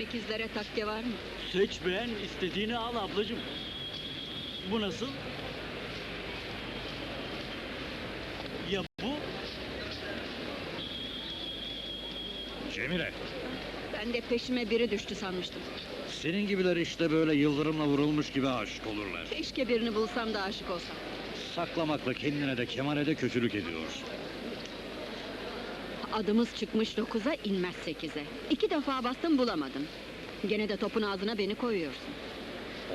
İkizlere takke var mı? Seç beğen, istediğini al ablacığım. Bu nasıl? Ya bu? Cemile, Ben de peşime biri düştü sanmıştım. senin gibiler işte böyle yıldırımla vurulmuş gibi aşık olurlar. Keşke birini bulsam da aşık olsam. Saklamakla kendine de Kemal'e de kötülük ediyorsun. Adımız çıkmış dokuza, inmez sekize. İki defa bastım bulamadım. Gene de topun ağzına beni koyuyorsun.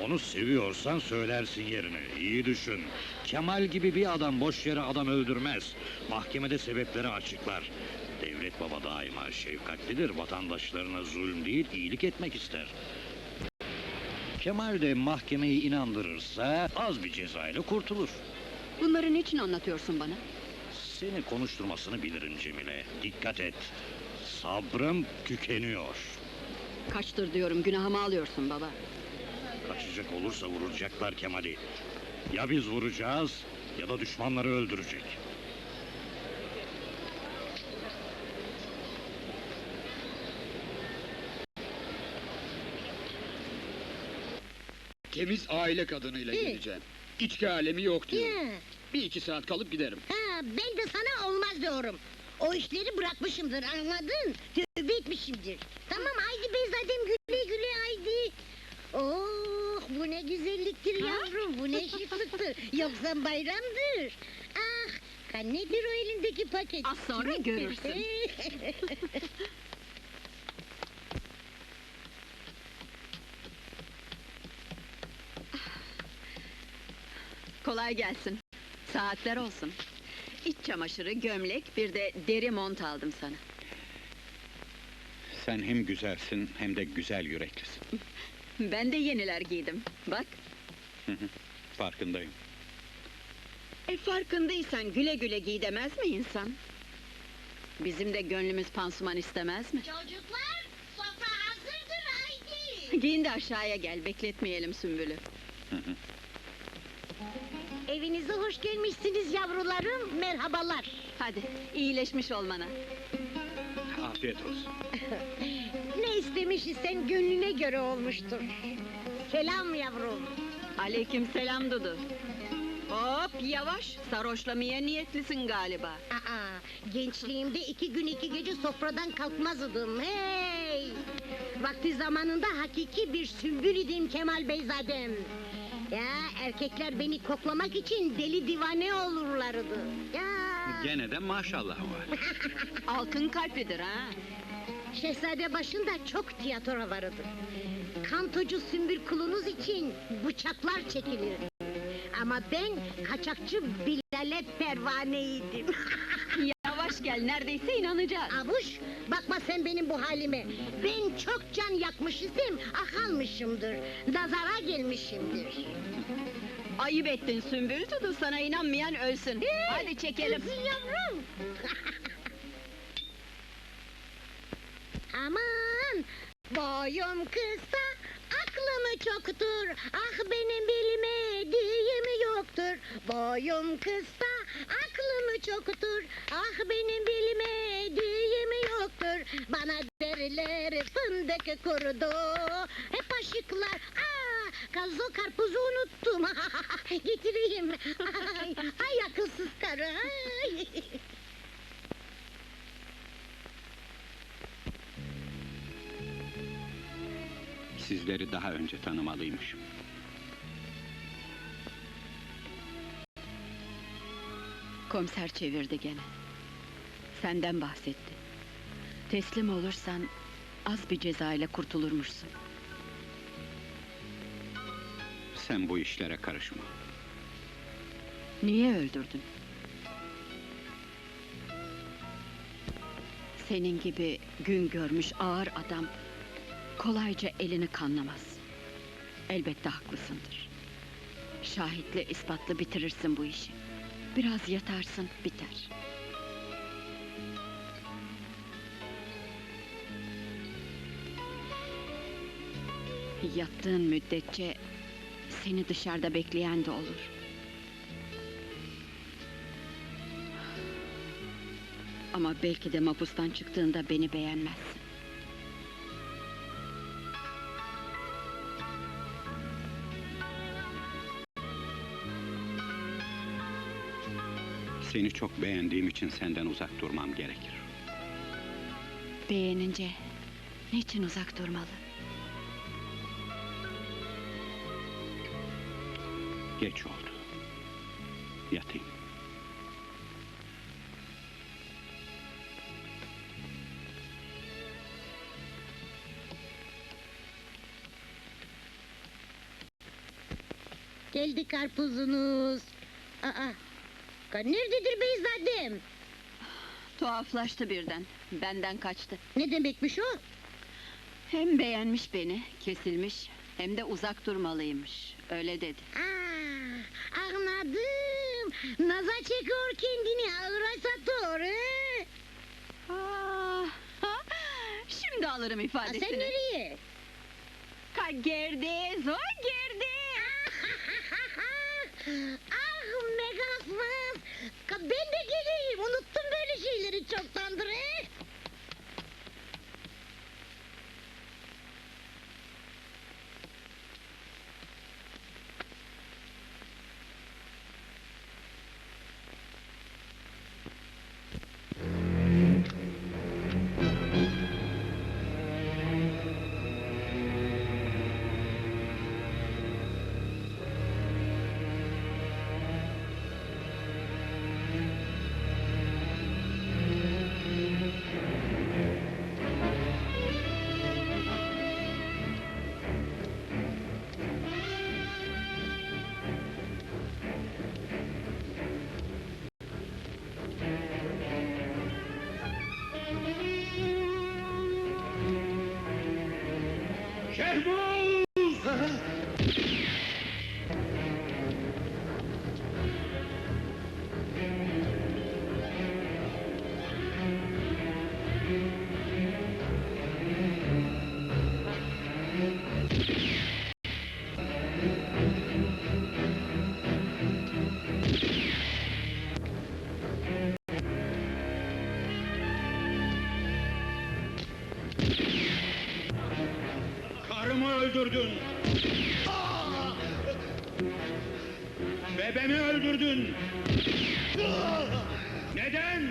Onu seviyorsan söylersin yerine. İyi düşün. Kemal gibi bir adam boş yere adam öldürmez. Mahkemede sebepleri açıklar. Devlet baba daima şefkatlidir. Vatandaşlarına zulüm değil, iyilik etmek ister. Kemal de mahkemeyi inandırırsa az bir cezayla kurtulur. Bunları niçin anlatıyorsun bana? Seni konuşturmasını bilirim Cemile. Dikkat et. Sabrım tükeniyor. Kaçtır diyorum, günahımı alıyorsun baba. Kaçacak olursa vuracaklar Kemal'i. Ya biz vuracağız ya da düşmanları öldürecek. Temiz aile kadınıyla Hı. geleceğim. İçki alemi yok diyor. Ya, Bir iki saat kalıp giderim. ha, ben de sana olmaz diyorum. O işleri bırakmışımdır anladın? Tövbe etmişimdir. Tamam haydi Beyzadem güle güle haydi. Oh bu ne güzelliktir yavrum bu ne şıklıktır. Yoksa bayramdır. Ah nedir o elindeki paket? Az sonra görürsün. Kolay gelsin. Saatler olsun. İç çamaşırı, gömlek, bir de deri mont aldım sana. Sen hem güzelsin hem de güzel yüreklisin. Ben de yeniler giydim. Bak. Farkındayım. E farkındaysan güle güle giy demez mi insan? Bizim de gönlümüz pansuman istemez mi? Çocuklar sofra hazırdır haydi. Giyin de aşağıya gel, bekletmeyelim Sümbül'ü. Evinize hoş gelmişsiniz yavrularım. Merhabalar. Hadi, iyileşmiş olmana. Afiyet olsun. Ne istemiş isen gönlüne göre olmuştur. Selam yavrum. Aleyküm selam Dudu. Hop yavaş, sarhoşlamaya niyetlisin galiba. Aa, gençliğimde iki gün iki gece sofradan kalkmazdım. Hey! Vakti zamanında hakiki bir sümbül idim Kemal Beyzadem. Ya erkekler beni koklamak için deli divane olurlardı. Ya Gene de maşallah var. Altın kalplidir ha. Şehzade başında çok tiyatro vardı. Kantocu sümbül kulunuz için bıçaklar çekilir. Ama ben kaçakçı Bilal'e pervaneydim. Gel, neredeyse inanacağız. Avuş, bakma sen benim bu halime. Ben çok can yakmış isem, ah almışımdır. Nazara gelmişimdir. Ayıp ettin Sümbül Dudu, sana inanmayan ölsün. Hadi çekelim. Kızım yavrum. Aman, boyum kısa, aklımı çoktur. Ah benim bilmediğim yoktur. Boyum kısa, çoktur. Ah benim bilmediğim yoktur. Bana derler fındık kurudu. Hep aşıklar. Aa, kazo karpuzu unuttum. Getireyim. Ay, ay akılsız karı. Ay. Sizleri daha önce tanımalıymışım. Komiser çevirdi gene. Senden bahsetti. Teslim olursan az bir ceza ile kurtulurmuşsun. Sen bu işlere karışma. Niye öldürdün? Senin gibi gün görmüş ağır adam kolayca elini kanlamaz. Elbette haklısındır. Şahitle ispatlı bitirirsin bu işi. Biraz yatarsın, biter. Yattığın müddetçe seni dışarıda bekleyen de olur. Ama belki de mapustan çıktığında beni beğenmezsin. Seni çok beğendiğim için senden uzak durmam gerekir. Beğenince niçin uzak durmalı? Geç oldu. Yatayım. Geldi karpuzunuz. Aa, ka- nerededir Beyzadem? Tuhaflaştı birden. Benden kaçtı. Ne demekmiş o? Hem beğenmiş beni, kesilmiş, hem de uzak durmalıymış. Öyle dedi. Aa, anladım. Naza çekiyor kendini, ağıra satıyor. he? Aa, ha, şimdi alırım Aa, ifadesini. sen nereye? Ka gerdi, zor ah Megasmas! Ben de geleyim, unuttum böyle şeyleri çoktandır. he? Şehmuz! Babamı öldürdün. Bebemi öldürdün. Aa! Neden?